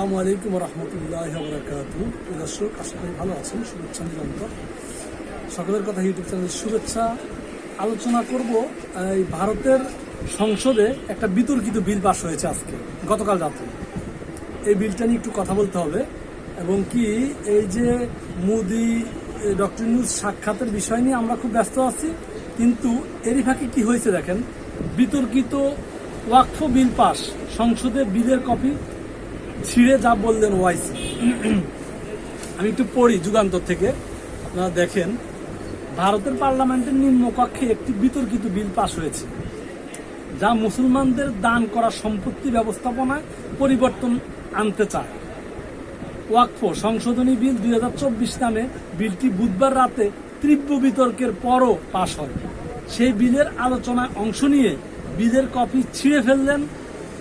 আসসালামু আলাইকুম রহমতুল্লাহ বরাকাত দর্শক, আশা করি ভালো আছেন, শুভেচ্ছা নিরন্তর। সকলের কথা ইউটিউব চ্যানেলের শুভেচ্ছা। আলোচনা করব এই ভারতের সংসদে একটা বিতর্কিত বিল পাশ হয়েছে আজকে, গতকাল রাতে। এই বিলটা নিয়ে একটু কথা বলতে হবে, এবং কি এই যে মোদি ডক্টর নিউজ সাক্ষাতের বিষয় নিয়ে আমরা খুব ব্যস্ত আছি, কিন্তু এরই ফাঁকে কি হয়েছে দেখেন, বিতর্কিত ওয়াকফ বিল পাস সংসদে বিলের কপি ছিঁড়ে যা বললেন ওয়াইসি। আমি একটু পড়ি যুগান্তর থেকে। আপনারা দেখেন, ভারতের পার্লামেন্টের নিম্নকক্ষে একটি বিতর্কিত বিল পাশ হয়েছে, যা মুসলমানদের দান করা সম্পত্তি ব্যবস্থাপনায় পরিবর্তন আনতে চায়। ওয়াকফ সংশোধনী বিল দুই হাজার চব্বিশ নামে বিলটি বুধবার রাতে তীব্র বিতর্কের পরও পাশ হয়। সেই বিলের আলোচনায় অংশ নিয়ে বিলের কপি ছিঁড়ে ফেললেন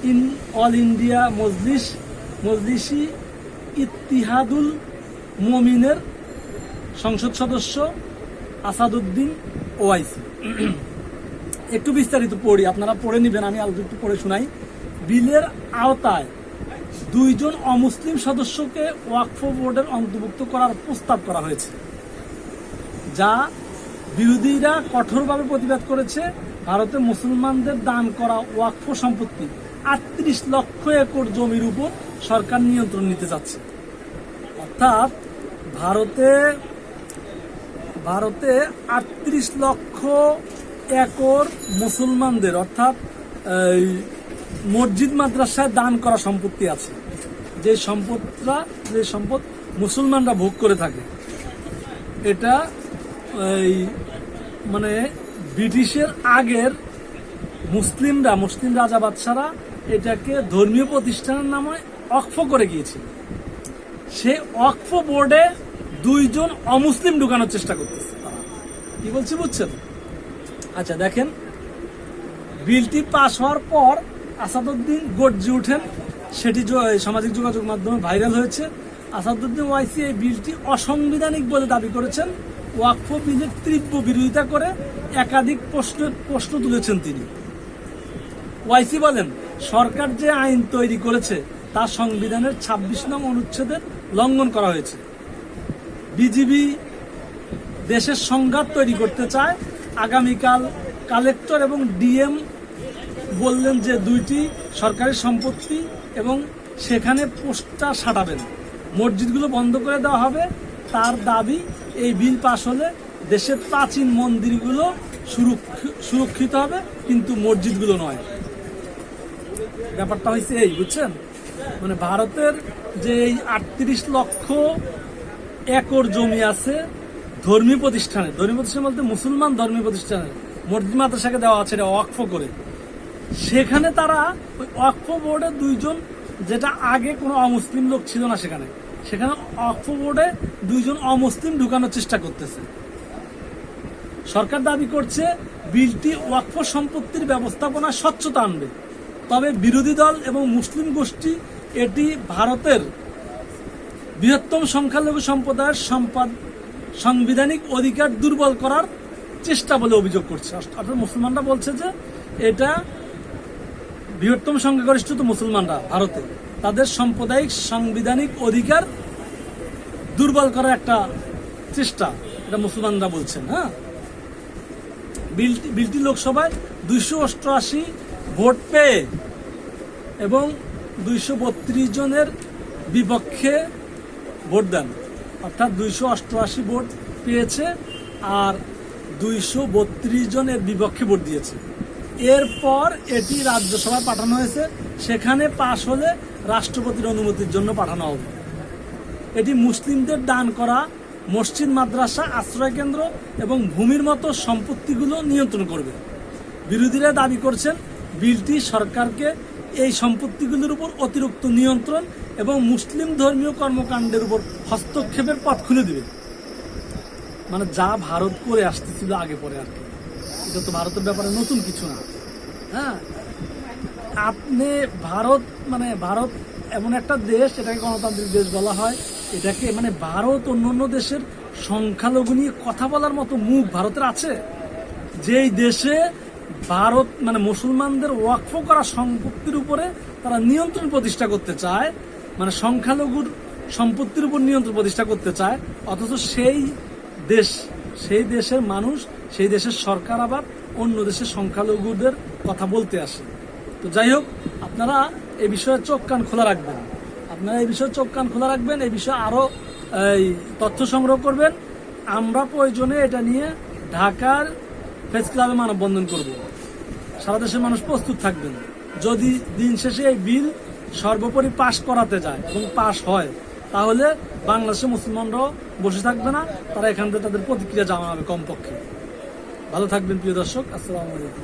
ইন অল ইন্ডিয়া মজলিস মজলিসি ইতিহাদুল মমিনের সংসদ সদস্য আসাদুদ্দিন ওয়াইসি। একটু বিস্তারিত পড়ি, আপনারা পড়ে নেবেন, আমি আলোচনা একটু পড়ে শোনাই। বিলের আওতায় দুইজন অমুসলিম সদস্যকে ওয়াকফ বোর্ডের অন্তর্ভুক্ত করার প্রস্তাব করা হয়েছে, যা বিরোধীরা কঠোরভাবে প্রতিবাদ করেছে। ভারতে মুসলমানদের দান করা ওয়াকফ সম্পত্তি আটত্রিশ লক্ষ একর জমির উপর সরকার নিয়ন্ত্রণ নিতে যাচ্ছে। অর্থাৎ ভারতে ভারতে আটত্রিশ লক্ষ একর মুসলমানদের, অর্থাৎ মসজিদ মাদ্রাসায় দান করা সম্পত্তি আছে। যে সম্পদটা, যে সম্পদ মুসলমানরা ভোগ করে থাকে। এটা, এই মানে ব্রিটিশের আগের মুসলিমরা, মুসলিম রাজা বাদশারা এটাকে ধর্মীয় প্রতিষ্ঠানের নামে অক্ফ করে গিয়েছিল। সে অক্ফ বোর্ডে দুইজন অমুসলিম ঢুকানোর চেষ্টা করতেছে। কি বলছি বুঝছেন? আচ্ছা দেখেন। বিলটি পাশ হওয়ার পর আসাদুদ্দিন গর্জি উঠেন সেটি সামাজিক যোগাযোগ মাধ্যমে ভাইরাল হয়েছে। আসাদুদ্দিন ওয়াইসি এই বিলটি অসাংবিধানিক বলে দাবি করেছেন। ওয়াকফ বিলের তীব্র বিরোধিতা করে একাধিক প্রশ্ন প্রশ্ন তুলেছেন তিনি। ওয়াইসি বলেন সরকার যে আইন তৈরি করেছে, তা সংবিধানের ২৬ নং অনুচ্ছেদের লঙ্ঘন করা হয়েছে। বিজিবি দেশের সংঘাত তৈরি করতে চায়। আগামীকাল কালেক্টর এবং ডিএম বললেন যে দুইটি সরকারি সম্পত্তি এবং সেখানে পোস্টার সাটাবেন। মসজিদগুলো বন্ধ করে দেওয়া হবে। তার দাবি, এই বিল পাশ হলে দেশের প্রাচীন মন্দিরগুলো সুরক্ষি- সুরক্ষিত হবে, কিন্তু মসজিদগুলো নয়। ব্যাপারটা হয়েছে এই, বুঝছেন? মানে ভারতের যে এই আটত্রিশ লক্ষ একর জমি আছে ধর্মী প্রতিষ্ঠানে ধর্মীয় প্রতিষ্ঠান বলতে মুসলমান ধর্মীয় প্রতিষ্ঠানে, মসজিদ মাদ্রাসাকে দেওয়া আছে এটা ওয়াকফ করে। সেখানে তারা ওই ওয়াকফ বোর্ডের দুইজন যেটা আগে কোনো অমুসলিম লোক ছিল না সেখানে সেখানে ওয়াকফ বোর্ডে দুইজন অমুসলিম ঢুকানোর চেষ্টা করতেছে। সরকার দাবি করছে, বিলটি ওয়াকফ সম্পত্তির ব্যবস্থাপনা স্বচ্ছতা আনবে। তবে বিরোধী দল এবং মুসলিম গোষ্ঠী এটি ভারতের বৃহত্তম সংখ্যালঘু সম্প্রদায়ের সম্পাদ সাংবিধানিক অধিকার দুর্বল করার চেষ্টা বলে অভিযোগ করছে। অর্থাৎ মুসলমানরা বলছে যে এটা বৃহত্তম সংখ্যাগরিষ্ঠ তো মুসলমানরা ভারতে। তাদের সাম্প্রদায়িক সাংবিধানিক অধিকার দুর্বল করার একটা চেষ্টা এটা মুসলমানরা বলছেন হ্যাঁ? বিলটি বিলটি লোকসভায় দুইশো অষ্টআশি ভোট পেয়ে এবং দুইশো বত্রিশ জনের বিপক্ষে ভোট দেন। অর্থাৎ দুইশো অষ্টআশি ভোট পেয়েছে আর দুইশো বত্রিশ জনের বিপক্ষে ভোট দিয়েছে। এরপর এটি রাজ্যসভায় পাঠানো হয়েছে। সেখানে পাশ হলে রাষ্ট্রপতির অনুমতির জন্য পাঠানো হবে। এটি মুসলিমদের দান করা, মসজিদ, মাদ্রাসা আশ্রয়কেন্দ্র এবং ভূমির মতো সম্পত্তিগুলো নিয়ন্ত্রণ করবে। বিরোধীরা দাবি করছেন বিলটি সরকারকে এই সম্পত্তিগুলোর উপর অতিরিক্ত নিয়ন্ত্রণ এবং মুসলিম ধর্মীয় কর্মকাণ্ডের উপর হস্তক্ষেপের পথ খুলে দিবে। মানে যা ভারত করে আসতেছিল আগে পরে আর কি। এটা তো ভারতের ব্যাপারে নতুন কিছু না। হ্যাঁ? আপনি ভারত মানে ভারত এমন একটা দেশ, এটাকে গণতান্ত্রিক দেশ বলা হয়, এটাকে মানে ভারত অন্য অন্য দেশের সংখ্যালঘু নিয়ে কথা বলার মতো মুখ ভারতের আছে? যেই দেশে ভারত মানে মুসলমানদের ওয়াকফ করা সম্পত্তির উপরে তারা নিয়ন্ত্রণ প্রতিষ্ঠা করতে চায় মানে সংখ্যালঘুর সম্পত্তির উপর নিয়ন্ত্রণ প্রতিষ্ঠা করতে চায়, অথচ সেই দেশ, সেই দেশের মানুষ, সেই দেশের সরকার আবার অন্য দেশের সংখ্যালঘুদের কথা বলতে আসে। তো যাই হোক, আপনারা এ বিষয়ে চোখ কান খোলা রাখবেন। আপনারা এই বিষয়ে চোখ কান খোলা রাখবেন এই বিষয়ে আরও, এই, তথ্য সংগ্রহ করবেন। আমরা প্রয়োজনে এটা নিয়ে ঢাকার প্রেস ক্লাবে মানববন্ধন করব। সারা দেশের মানুষ প্রস্তুত থাকবেন। যদি দিন শেষে এই বিল সর্বোপরি পাশ করাতে যায় এবং পাশ হয়, তাহলে বাংলাদেশের মুসলমানরাও বসে থাকবে না, তারা এখান থেকে তাদের প্রতিক্রিয়া জানাবে কমপক্ষে। ভালো থাকবেন প্রিয় দর্শক, আসসালামু আলাইকুম।